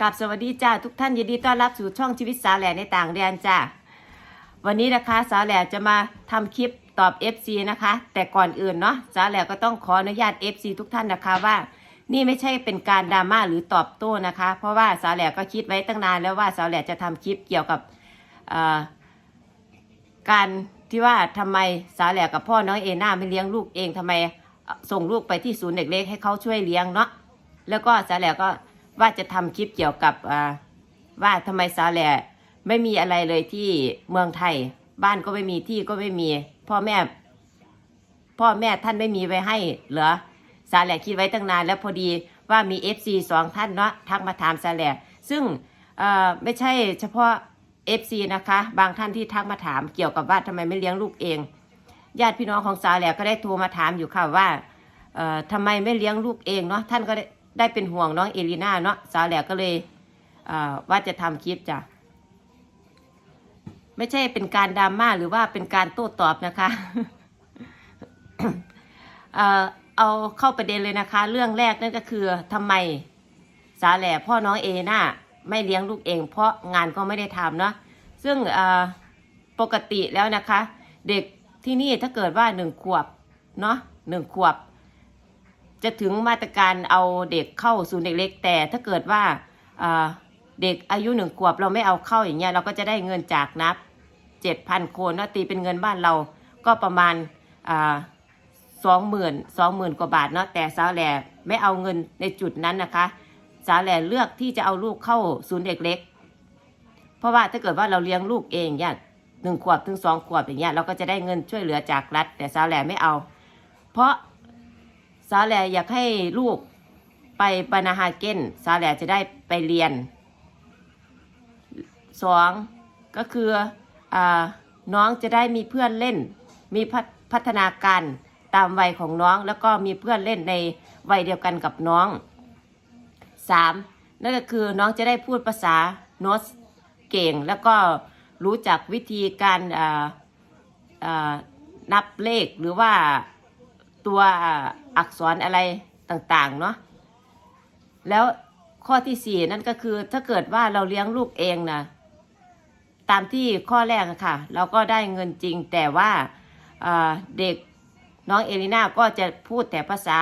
กับสวัสดีจ้าทุกท่านยินดีต้อนรับสู่ช่องชีวิตสาวแหล่ในต่างแดนจ้าวันนี้นะคะสาวแหล่จะมาทำคลิปตอบ FC นะคะ แต่ก่อนอื่นเนาะสาวแหล่ก็ต้องขออนุญาต FC ทุกท่านนะคะว่า นี่ไม่ใช่เป็นการดราม่าหรือตอบโต้นะคะ เพราะว่าสาวแหล่ก็คิดไว้ตั้งนานแล้วว่าสาวแหล่จะทำคลิปเกี่ยวกับการที่ว่าทำไมสาวแหล่กับพ่อน้องเอน่าไม่เลี้ยงลูกเองทำไมส่งลูกไปที่ศูนย์เด็กเล็กให้เขาช่วยเลี้ยงเนาะแล้วก็สาแหล่ก็ ว่าจะทำคลิปเกี่ยวกับอ่าว่าทำไมสาแหล่ไม่มีอะไรเลยที่เมืองไทย บ้านก็ไม่มีที่ก็ไม่มี พ่อแม่ พ่อแม่ท่านไม่มีไว้ให้เหรอสาแหล่คิดไว้ตั้งนาน แล้วพอดีว่ามี FC สองท่านเนาะทักมาถามสาแหล่ซึ่งไม่ใช่เฉพาะ FC นะคะ บางท่านที่ทักมาถามเกี่ยวกับว่าทำไมไม่เลี้ยงลูกเอง ญาติพี่น้องของสาแหล่ก็ได้โทรมาถามอยู่ค่ะว่าทำไมไม่เลี้ยงลูกเองเนาะท่านก็ ได้เป็นห่วงน้องเอลีน่าเนาะสาวแหลก็เลยว่าจะทำคลิปจ้ะไม่ใช่เป็นการดราม่าหรือว่าเป็นการโต้ตอบนะคะเอาเข้าประเด็นเลยนะคะ เรื่องแรกนั่นก็คือทำไมสาแหล่พ่อน้องเอน่าไม่เลี้ยงลูกเอง เพราะงานก็ไม่ได้ทำเนาะซึ่งปกติแล้วนะคะ เด็กที่นี่ถ้าเกิดว่าหนึ่งขวบเนาะหนึ่งขวบ จะถึงมาตรการเอาเด็กเข้าศูนย์เด็กเล็ก แต่ถ้าเกิดว่าเด็กอายุหนึ่งขวบเราไม่เอาเข้าอย่างเงี้ยเราก็จะได้เงินจากนับเจ็ดพันโคนนะตีเป็นเงินบ้านเราก็ประมาณสองหมื่นสองหมื่นกว่าบาทเนาะแต่สาวแหล่ไม่เอาเงินในจุดนั้นนะคะสาวแหล่เลือกที่จะเอาลูกเข้าศูนย์เด็กเล็ก เพราะว่าถ้าเกิดว่าเราเลี้ยงลูกเองเนี่ยหนึ่งขวบถึงสองขวบอย่างเงี้ยเราก็จะได้เงินช่วยเหลือจากรัฐ แต่สาวแหล่ไม่เอา เพราะ สาแหลอยากให้ลูกไปบานาฮาเกนสาแหลจะได้ไปเรียนสองก็คืออน้องจะได้มีเพื่อนเล่น มีพัฒพัฒนาการตามวัยของน้องแล้วก็มีเพื่อนเล่นในวัยเดียวกันกับน้องสามนั่นก็คือน้องจะได้พูดภาษาโนสเก่ง แล้วก็รู้จักวิธีการนับเลขหรือว่า ตัวอักษรอะไรต่างๆเนาะแล้วข้อที่สี่นั่นก็คือถ้าเกิดว่าเราเลี้ยงลูกเองนะตามที่ข้อแรกอะค่ะ เราก็ได้เงินจริงแต่ว่าเด็กน้องเอลิน่าก็จะพูดแต่ภาษา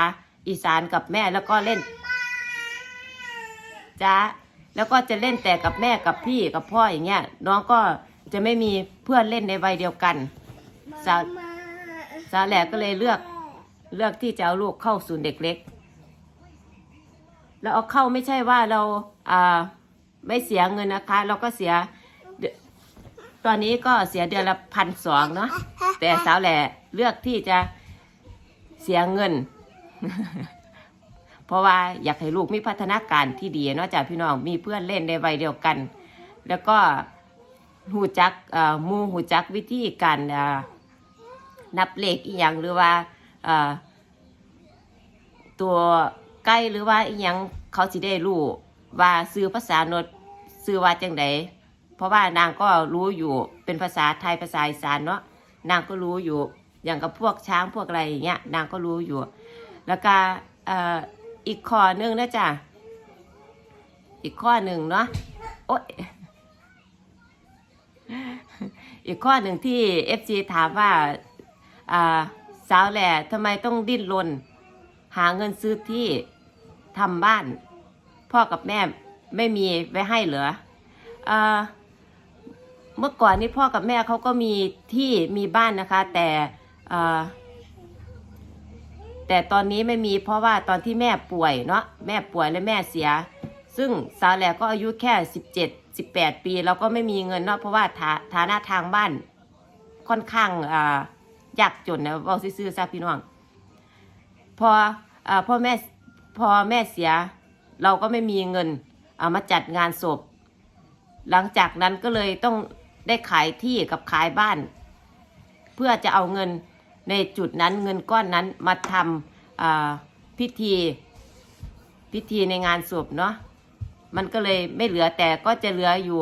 อีสานกับแม่แล้วก็เล่นจ้าแล้วก็จะเล่นแต่กับแม่กับพี่กับพ่ออย่างเงี้ยน้องก็จะไม่มีเพื่อนเล่นในวัยเดียวกันสาสาแหลกก็เลยเลือก เลือกที่จะเอาลูกเข้าศูนย์เด็กเล็ก แล้วเอาเข้าไม่ใช่ว่าเราอ่าไม่เสียเงินนะคะ เราก็เสียเดือนตอนนี้ก็เสียเดือนละพันสองเนาะแต่สาวแหล่เลือกที่จะเสียเงิน เพราะว่าอยากให้ลูกมีพัฒนาการที่ดีเนาะจากพี่น้องมีเพื่อนเล่นในวัยเดียวกัน แล้วก็หูจักเอ่อหมูหูจักวิธีการอ่านับเลขอีหยังหรือว่าเอ่อ ตัวใกล้หรือว่าอีหยังเขาสิได้รู้ว่าซื้อภาษาโนดซื้อว่าจังไดเพราะว่านางก็รู้อยู่เป็นภาษาไทยภาษาอีสานเนาะนางก็รู้อยู่อย่างกับพวกช้างพวกอะไรอย่างเงี้ยนางก็รู้อยู่ แล้วก็อ,อีกข้อหนึงนะจ๊ะอีกข้อหนึ่งเนาะโอ๊ยอีกข้อหนึ่งที่ FG ถามว่าอ่า สาวแหล่ทำไมต้องดิ้นรนหาเงินซื้อที่ทำบ้าน พ่อกับแม่ไม่มีไว้ให้เหรออาเมื่อก่อนนี้พ่อกับแม่เขาก็มีที่มีบ้านนะคะ แต่อ่าแต่ตอนนี้ไม่มีเพราะว่าตอนที่แม่ป่วยเนาะแม่ป่วยและแม่เสีย ซึ่งสาวแหล่ก็อายุแค่สิบเจ็ดสิบแปดปีเราก็ไม่มีเงินเนาะเพราะว่าฐาฐานะทางบ้านค่อนข้างอ่า ยากจนนะเว่าซื่อๆซะพี่น้องพออพ่อแม่พอแม่เสีย เราก็ไม่มีเงินเอามาจัดงานศพ หลังจากนั้นก็เลยต้องได้ขายที่กับขายบ้าน เพื่อจะเอาเงินในจุดนั้นเงินก้อนนั้นมาทำพิธีพิธีในงานศพเนาะมันก็เลยไม่เหลือแต่ก็จะเหลืออยู่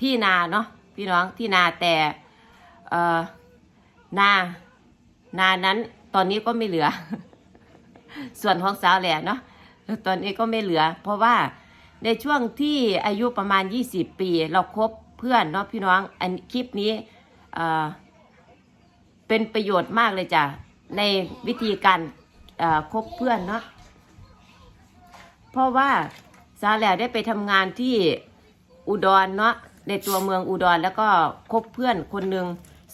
ที่นาเนาะ พี่น้องที่นาแต่เอ่อนานานั้นตอนนี้ก็ไม่เหลือ ส่วนของสาวแหล่เนาะตอนนี้ก็ไม่เหลือ เพราะว่าในช่วงที่อายุประมาณ 20 ปี เราครบเพื่อนเนาะพี่น้องอันคลิปนี้เอ่อเป็นประโยชน์มากเลยจ้ะในวิธีการคบเพื่อนเนาะเพราะว่าซาแหล้วได้ไปทำงานที่อุดรเนาะ ในตัวเมืองอุดรแล้วก็คบเพื่อนคนหนึ่ง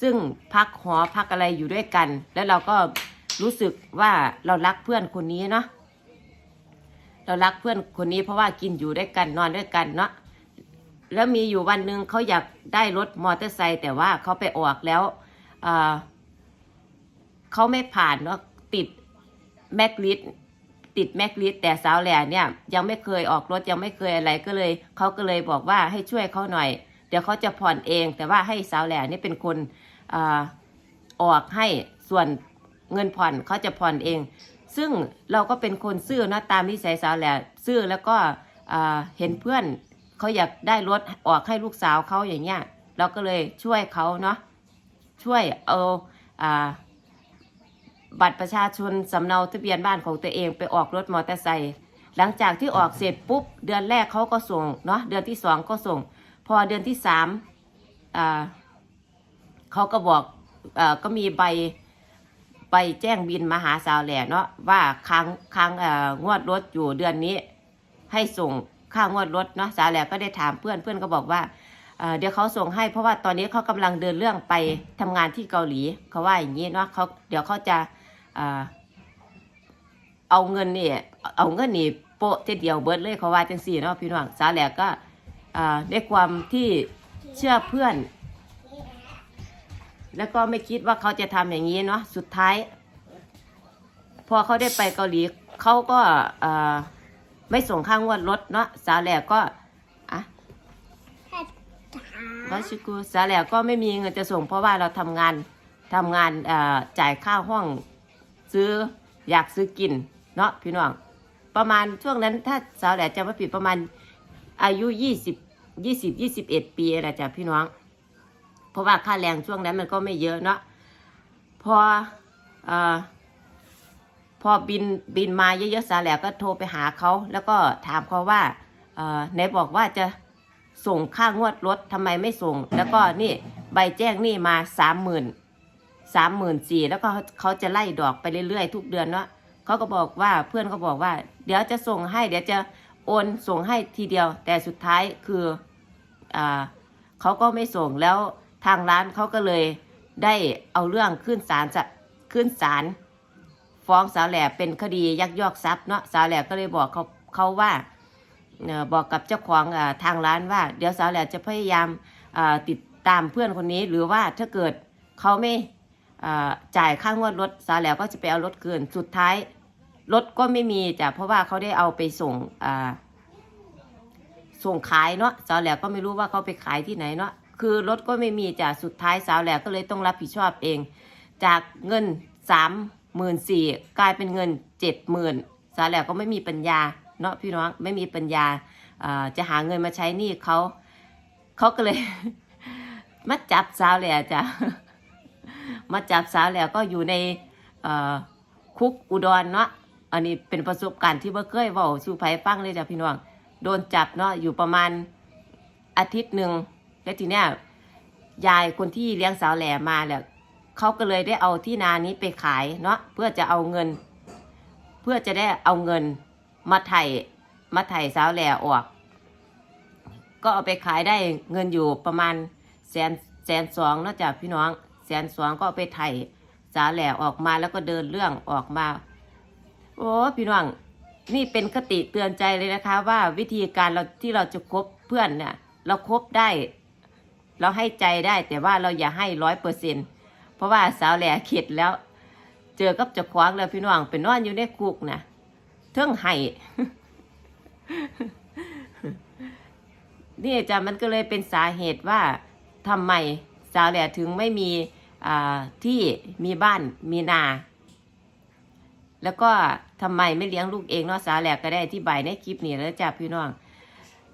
ซึ่งพักหอพักอะไรอยู่ด้วยกัน แล้วเราก็รู้สึกว่าเรารักเพื่อนคนนี้เนาะเรารักเพื่อนคนนี้เพราะว่ากินอยู่ด้วยกันนอนด้วยกันเนาะแล้วมีอยู่วันหนึ่งเขาอยากได้รถมอเตอร์ไซค์แต่ว่าเขาไปออกแล้วเขาไม่ผ่านเนาะติดแมกลิส ติดแม็กลิสแต่สาวแหล่เนี่ยยังไม่เคยออกรถยังไม่เคยอะไรก็เลยเขาก็เลยบอกว่าให้ช่วยเขาหน่อย เดี๋ยวเขาจะผ่อนเอง แต่ว่าให้สาวแหล่นี่เป็นคนอาออกให้ส่วนเงินผ่อนเขาจะผ่อนเอง ซึ่งเราก็เป็นคนซื่อนะตามนิสัยสาวแหล่ซื่อแล้วก็อ่าเห็นเพื่อนเขาอยากได้รถออกให้ลูกสาวเขาอย่างเงี้ยเราก็เลยช่วยเขาเนาะช่วยเอาอ่า บัตรประชาชนสำเนาทะเบียนบ้านของตัวเองไปออกรถมอเตอร์ไซค์หลังจากที่ออกเสร็จปุ๊บ เดือนแรกเขาก็ส่งเนาะเดือนที่สองก็ส่ง พอเดือนที่สามอ่าเขาก็บอกอ่อก็มีใบไปแจ้งบินมาหาสาวแหล่เนาะว่าค้างค้างอ่องวดรถอยู่เดือนนี้ ให้ส่งค่างวดรถเนาะสาวแหล่ก็ได้ถามเพื่อนเพื่อนก็บอกว่าเอ่อเดี๋ยวเขาส่งให้เพราะว่าตอนนี้เขากำลังเดินเรื่องไปทำงานที่เกาหลีเขาว่าอย่างนี้เนาะเขาเดี๋ยวเขาจะ เอาเงินนี่เอาเงินนี่โปะทีเดียวเบิดเลยเขาว่าจังสี่เนาะพี่น้องสาแหล่ก็ได้ความที่เชื่อเพื่อน แล้วก็ไม่คิดว่าเขาจะทำอย่างนี้เนาะสุดท้าย พอเขาได้ไปเกาหลีเขาก็ไม่ส่งค่างวดรถเนาะสาแหลกก็อะวัชิกูสาแหลกก็ไม่มีเงินจะส่งเพราะว่าเราทำงานทำงานจ่ายค่าห้อง ซื้ออยากซื้อกินเนาะพี่น้องประมาณช่วงนั้นถ้าสาวแหลจะไม่ผิดประมาณอายุยี่สิบยี่สิบยี่สิบเอ็ดปีอะไรจ้ะพี่น้อง เพราะว่าค่าแรงช่วงนั้นมันก็ไม่เยอะเนาะพออพอบินบินมาเยอะๆสาแหลกก็โทรไปหาเขาแล้วก็ถามเขาว่าเอ่อไหนบอกว่าจะส่งค่างวดรถทำไมไม่ส่ง แล้วก็นี่ใบแจ้งหนี่มาสามหมื่น สามหมื่นสี่แล้วก็เขาจะไล่ดอกไปเรื่อยๆ ทุกเดือนเนาะเขาก็บอกว่าเพื่อนเขาบอกว่า เดี๋ยวจะส่งให้ เดี๋ยวจะโอนส่งให้ทีเดียว แต่สุดท้ายคืออ่าเขาก็ไม่ส่งแล้วทางร้านเขาก็เลยได้เอาเรื่องขึ้นศาลจะขึ้นศาลฟ้องสาวแหล่เป็นคดียักยอกทรัพย์เนาะสาวแหล่ก็เลยบอกเขาเขาว่าบอกกับเจ้าของอทางร้านว่า เดี๋ยวสาวแหล่จะพยายามติดตามเพื่อนคนนี้หรือว่าถ้าเกิดเขาไม่ จ่ายค่างวดรถสาแหล่ก็จะไปเอารถคืนสุดท้ายรถก็ไม่มีจ้ะเพราะว่าเขาได้เอาไปส่งส่งขายเนาะสาวแหลกก็ไม่รู้ว่าเขาไปขายที่ไหนเนาะคือรถก็ไม่มีจ้ะสุดท้ายสาวแหลกก็เลยต้องรับผิดชอบเอง จากเงินสามหมื่นสี่กลายเป็นเงินเจ็ดหมื่นสาวแหลกก็ไม่มีปัญญาเนาะพี่น้องไม่มีปัญญาจะหาเงินมาใช้หนี้เขาเขาก็เลย มาจับสาวแหลจ้ะ มาจับสาวแหลกก็อยู่ในคุกอุดรเนาะอันนี้เป็นประสบการณ์ที่เบ่เคยเว้าสู่ไผฟังเลยจ้ะพี่น้องโดนจับเนาะอยู่ประมาณอาทิตย์หนึ่งแล้วทีเนี้ยยายคนที่เลี้ยงสาวแหล่มาแหละเขาก็เลยได้เอาที่นานี้ไปขายเนาะเพื่อจะเอาเงิน เพื่อจะได้เอาเงินมาไถ่มาไถ่สาวแหล่ออก ก็เอาไปขายได้เงินอยู่ประมาณแสนแสนสองเนาะจากพี่น้อง แสนสองก็เอาไปไถ่สาวแหล่ออกมาแล้วก็เดินเรื่องออกมา โอ้พี่น้องนี่เป็นคติเตือนใจเลยนะคะ ว่าวิธีการเราที่เราจะคบเพื่อนเนี่ย เราคบได้ เราให้ใจได้แต่ว่าเราอย่าให้ร้อยเปอร์เซ็นเพราะว่าสาวแหล่เข็ดแล้ว เจอกับจะคว้างแล้วพี่น้องเป็นนอนอยู่ในคุกนะเทิงไห้นี่จ้ะมันก็เลยเป็นสาเหตุว่าทำไมสาวแหล่ถึงไม่มี ที่มีบ้านมีนา แล้วก็ทำไมไม่เลี้ยงลูกเองเนาะสาแหลกก็ได้อธิบายในคลิปนี้แล้วจ้ะพี่น้อง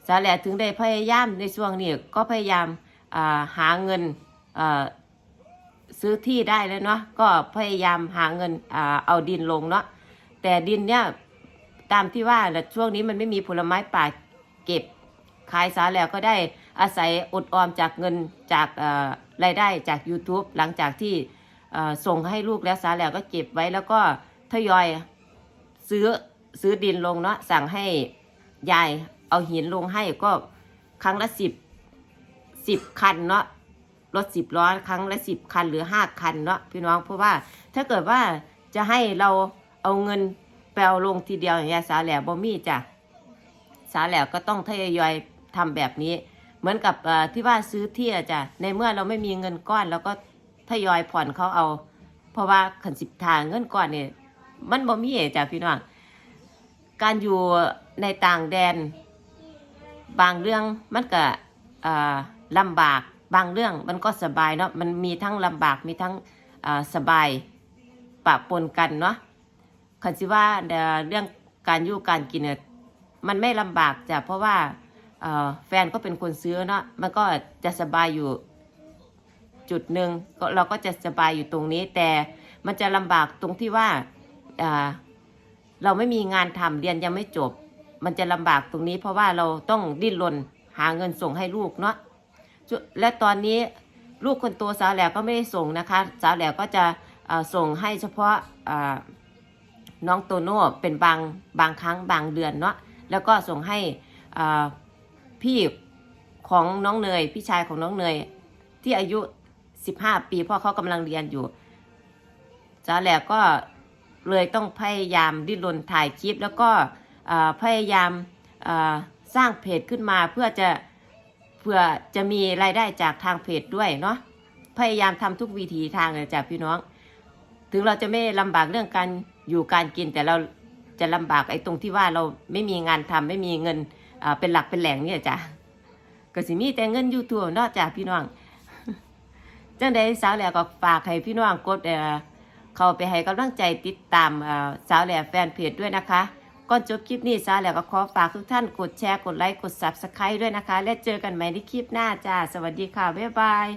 สาแหลกถึงได้พยายามในช่วงนี้ก็พยายามาหาเงินซื้อที่ได้แล้วเนาะก็พยายามหาเงินอเอาดินลงเนาะแต่ดินเนี่ยตามที่ว่าแหละช่วงนี้มันไม่มีผลไม้ป่าเก็บขายสาแล้วก็ได้อาศัยอดออมจากเงินจาก รายได้จาก YouTube หลังจากที่ส่งให้ลูกแล้วสาแล้วก็เก็บไว้แล้วก็ทยอยซื้อซื้อดินลงเนาะสั่งให้ยายเอาหินลงให้ก็ครั้งละสิบสิบคันเนาะรถสิบล้อครั้งละสิบคันหรือห้าคันเนาะพี่น้องเพราะว่าถ้าเกิดว่าจะให้เราเอาเงินแปลลงทีเดียวอย่างเงี้ยสาแหลวบ่มีจ้ะสาแหลวก็ต้องทยอยทำแบบนี้ เหมือนกับที่ว่าซื้อที่อะจ้ะในเมื่อเราไม่มีเงินก้อนเราก็ทยอยผ่อนเขาเอา เพราะว่าขันสิบทางเงินก้อนเนี่ยมันบ่มีจ้ะพี่น้องการอยู่ในต่างแดน บางเรื่องมันก็ลำบากบางเรื่องมันก็สบายเนาะมันมีทั้งลำบากมีทั้งสบายปะปนกันเนาะคันสิว่าเรื่องการอยู่การกินเนี่ยมันไม่ลำบากจ้ะเพราะว่า แฟนก็เป็นคนซื้อเนาะมันก็จะสบายอยู่จุดหนึ่งเราก็จะสบายอยู่ตรงนี้ แต่มันจะลำบากตรงที่ว่าเราไม่มีงานทำเรียนยังไม่จบ มันจะลำบากตรงนี้ เพราะว่าเราต้องดิ้นรนหาเงินส่งให้ลูกเนาะและตอนนี้ลูกคนโตสาวแหลวก็ไม่ได้ส่งนะคะสาวแหลวก็จะส่งให้เฉพาะน้องโตโน่เป็นบางบางครั้งบางเดือนเนาะแล้วก็ส่งให้อ่อ พี่ของน้องเนย พี่ชายของน้องเนย ที่อายุ15ปีพราะเขากำลังเรียนอยู่สาแหลวก็เลยต้องพยายามดิ้นรนถ่ายคลิป แล้วก็พยายามสร้างเพจขึ้นมาเพื่อจะเพื่อจะมีรายได้จากทางเพจด้วยเนาะพยายามทำทุกวิธีทางเลยจากพี่น้อง ถึงเราจะไม่ลำบากเรื่องการอยู่การกินแต่เราจะลำบากไอ้ตรงที่ว่าเราไม่มีงานทำไม่มีเงิน เป็นหลักเป็นแหล่งเนี่ยจ้ะก็สิมีแต่เงินยูทูบเนอกจากพี่น้องจังใดสาวแหล่ก็ฝากให้พี่น้องกดเข้าไปให้กำลังใจติดตามสาวแหล่แฟนเพจด้วยนะคะก่อนจบคลิปนี้สาวแหล่ก็ขอฝากทุกท่านกดแชร์กดไลค์กดซับสไครต์ด้วยนะคะ และเจอกันใหม่ในคลิปหน้าจ้าสวัสดีค่ะบ๊ายบาย